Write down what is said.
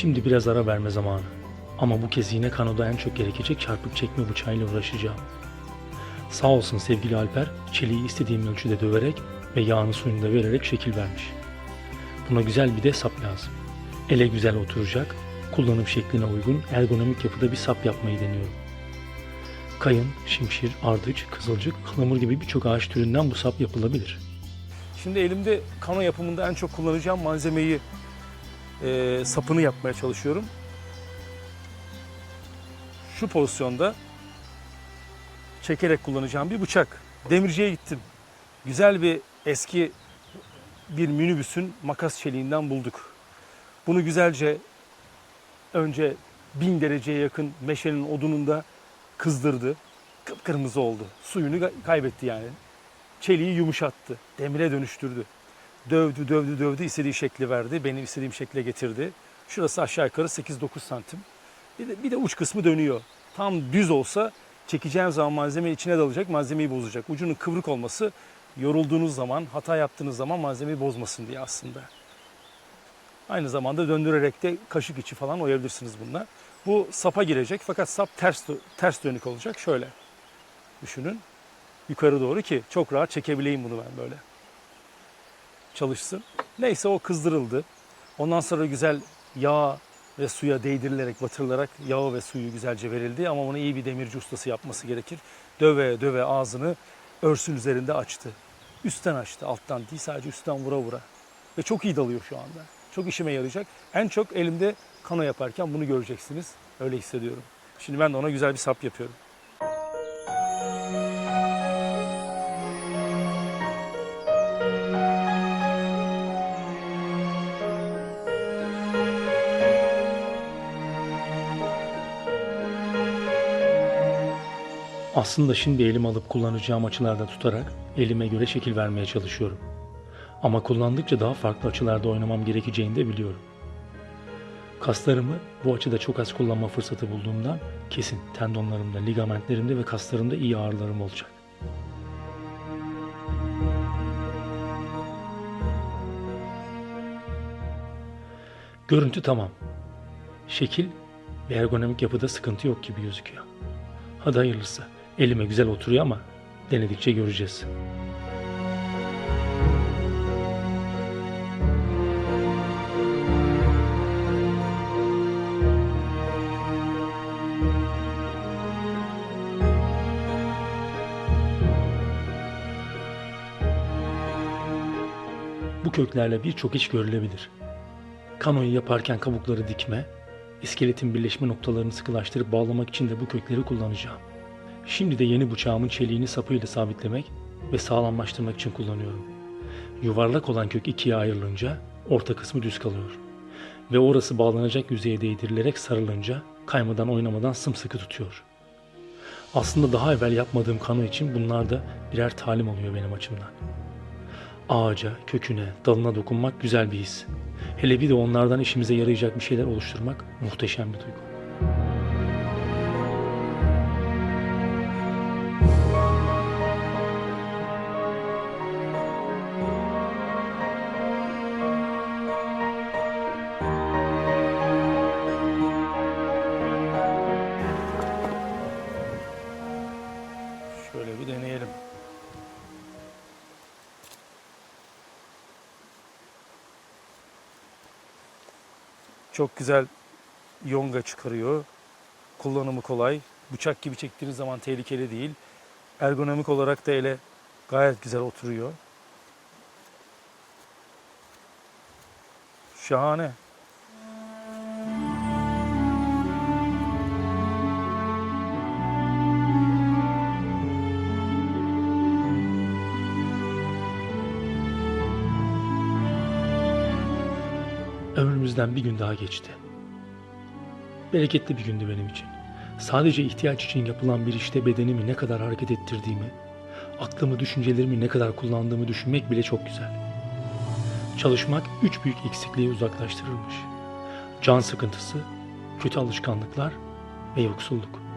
Şimdi biraz ara verme zamanı. Ama bu kez yine kanoda en çok gerekecek çarpık çekme bıçağıyla uğraşacağım. Sağ olsun sevgili Alper, çeliği istediğim ölçüde döverek ve yağını suyunu da vererek şekil vermiş. Buna güzel bir de sap lazım. Ele güzel oturacak, kullanım şekline uygun ergonomik yapıda bir sap yapmayı deniyorum. Kayın, şimşir, ardıç, kızılcık, ıhlamur gibi birçok ağaç türünden bu sap yapılabilir. Şimdi elimde kano yapımında en çok kullanacağım malzemeyi e, sapını yapmaya çalışıyorum. Şu pozisyonda çekerek kullanacağım bir bıçak. Demirciye gittim. Güzel bir eski bir minibüsün makas çeliğinden bulduk. Bunu güzelce önce bin dereceye yakın meşenin odununda kızdırdı. Kıpkırmızı oldu. Suyunu kaybetti yani çeliği yumuşattı. Demire dönüştürdü. Dövdü, dövdü, dövdü. istediği şekli verdi. Benim istediğim şekle getirdi. Şurası aşağı yukarı 8-9 santim. Bir de, bir de uç kısmı dönüyor. Tam düz olsa çekeceğim zaman malzeme içine dalacak, malzemeyi bozacak. Ucunun kıvrık olması yorulduğunuz zaman, hata yaptığınız zaman malzemeyi bozmasın diye aslında. Aynı zamanda döndürerek de kaşık içi falan oyabilirsiniz bununla. Bu sapa girecek fakat sap ters ters dönük olacak. Şöyle düşünün yukarı doğru ki çok rahat çekebileyim bunu ben böyle. Çalışsın. Neyse o kızdırıldı. Ondan sonra güzel yağ ve suya değdirilerek, batırılarak yağı ve suyu güzelce verildi. Ama bunu iyi bir demirci ustası yapması gerekir. Döve döve ağzını örsün üzerinde açtı. Üstten açtı, alttan değil sadece üstten vura vura. Ve çok iyi dalıyor şu anda. Çok işime yarayacak. En çok elimde kano yaparken bunu göreceksiniz. Öyle hissediyorum. Şimdi ben de ona güzel bir sap yapıyorum. Aslında şimdi elim alıp kullanacağım açılarda tutarak elime göre şekil vermeye çalışıyorum. Ama kullandıkça daha farklı açılarda oynamam gerekeceğini de biliyorum. Kaslarımı bu açıda çok az kullanma fırsatı bulduğumdan kesin tendonlarımda, ligamentlerimde ve kaslarımda iyi ağrılarım olacak. Görüntü tamam. Şekil ve ergonomik yapıda sıkıntı yok gibi gözüküyor. Hadi hayırlısı. Elime güzel oturuyor ama denedikçe göreceğiz. Bu köklerle birçok iş görülebilir. Kanoyu yaparken kabukları dikme, iskeletin birleşme noktalarını sıkılaştırıp bağlamak için de bu kökleri kullanacağım. Şimdi de yeni bıçağımın çeliğini sapıyla sabitlemek ve sağlamlaştırmak için kullanıyorum. Yuvarlak olan kök ikiye ayrılınca orta kısmı düz kalıyor. Ve orası bağlanacak yüzeye değdirilerek sarılınca kaymadan oynamadan sımsıkı tutuyor. Aslında daha evvel yapmadığım kano için bunlar da birer talim oluyor benim açımdan. Ağaca, köküne, dalına dokunmak güzel bir his. Hele bir de onlardan işimize yarayacak bir şeyler oluşturmak muhteşem bir duygu. Çok güzel yonga çıkarıyor. Kullanımı kolay. Bıçak gibi çektiğiniz zaman tehlikeli değil. Ergonomik olarak da ele gayet güzel oturuyor. Şahane. Ömrümüzden bir gün daha geçti. Bereketli bir gündü benim için. Sadece ihtiyaç için yapılan bir işte bedenimi ne kadar hareket ettirdiğimi, aklımı, düşüncelerimi ne kadar kullandığımı düşünmek bile çok güzel. Çalışmak üç büyük eksikliği uzaklaştırırmış. Can sıkıntısı, kötü alışkanlıklar ve yoksulluk.